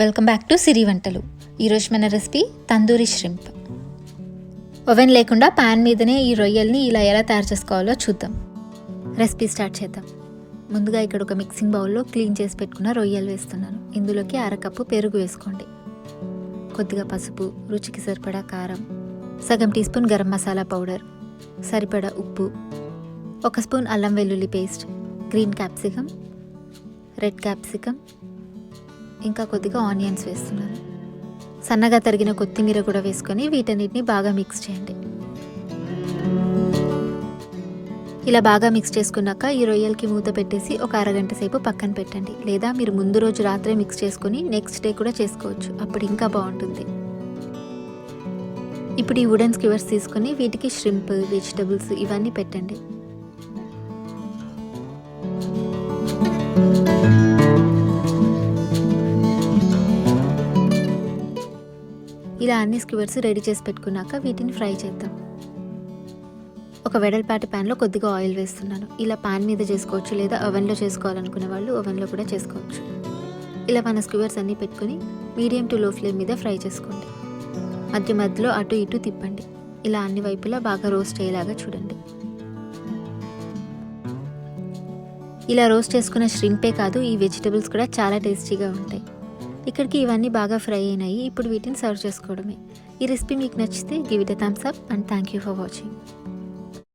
Welcome back to సిరి వంటలు. ఈరోజు మన రెసిపీ తందూరి ష్రింప్ ఓవెన్ లేకుండా పాన్ మీదనే ఈ రొయ్యల్ని ఇలా ఎలా తయారు చేసుకోవాలో చూద్దాం. రెసిపీ స్టార్ట్ చేద్దాం. ముందుగా ఇక్కడ ఒక మిక్సింగ్ బౌల్లో క్లీన్ చేసి పెట్టుకున్న రొయ్యలు వేస్తున్నాను. ఇందులోకి అరకప్పు పెరుగు వేసుకోండి. కొద్దిగా పసుపు రుచికి సరిపడా కారం సగం teaspoon garam masala powder సరిపడా ఉప్పు ఒక స్పూన్ అల్లం వెల్లుల్లి paste green capsicum red capsicum ఇంకా కొద్దిగా ఆనియన్స్ వేస్తున్నాను సన్నగా తరిగిన కొత్తిమీర కూడా వేసుకొని వీటన్నిటిని బాగా మిక్స్ చేయండి. ఇలా బాగా మిక్స్ చేసుకున్నాక ఈ రొయ్యలకి మూత పెట్టేసి ఒక అరగంట సేపు పక్కన పెట్టండి. లేదా మీరు ముందు రోజు రాత్రే మిక్స్ చేసుకొని నెక్స్ట్ డే కూడా చేసుకోవచ్చు. అప్పుడు ఇంకా బాగుంటుంది. ఇప్పుడు ఈ వుడెన్ స్కివర్స్ తీసుకొని వీటికి ష్రింప్ వెజిటబుల్స్ ఇవన్నీ పెట్టండి. ఇలా అన్ని స్క్యూవర్స్ రెడీ చేసి పెట్టుకున్నాక వీటిని ఫ్రై చేద్దాం. ఒక వెడల్పాటి ప్యాన్లో కొద్దిగా ఆయిల్ వేస్తున్నాను. ఇలా పాన్ మీద చేసుకోవచ్చు లేదా ఓవెన్లో చేసుకోవాలనుకునే వాళ్ళు ఓవెన్లో కూడా చేసుకోవచ్చు. ఇలా మన స్క్యూవర్స్ అన్నీ పెట్టుకుని మీడియం టు లో ఫ్లేమ్ మీద ఫ్రై చేసుకోండి. మధ్య మధ్యలో అటు ఇటు తిప్పండి. ఇలా అన్ని వైపులా బాగా రోస్ట్ అయ్యేలాగా చూడండి. ఇలా రోస్ట్ చేసుకున్న ష్రింపే కాదు ఈ వెజిటబుల్స్ కూడా చాలా టేస్టీగా ఉంటాయి. ఇక్కడికి ఇవన్నీ బాగా ఫ్రై అయినాయి. ఇప్పుడు వీటిని సర్వ్ చేసుకోవడమే. ఈ రెసిపీ మీకు నచ్చితే give it thumbs up and thank you for watching.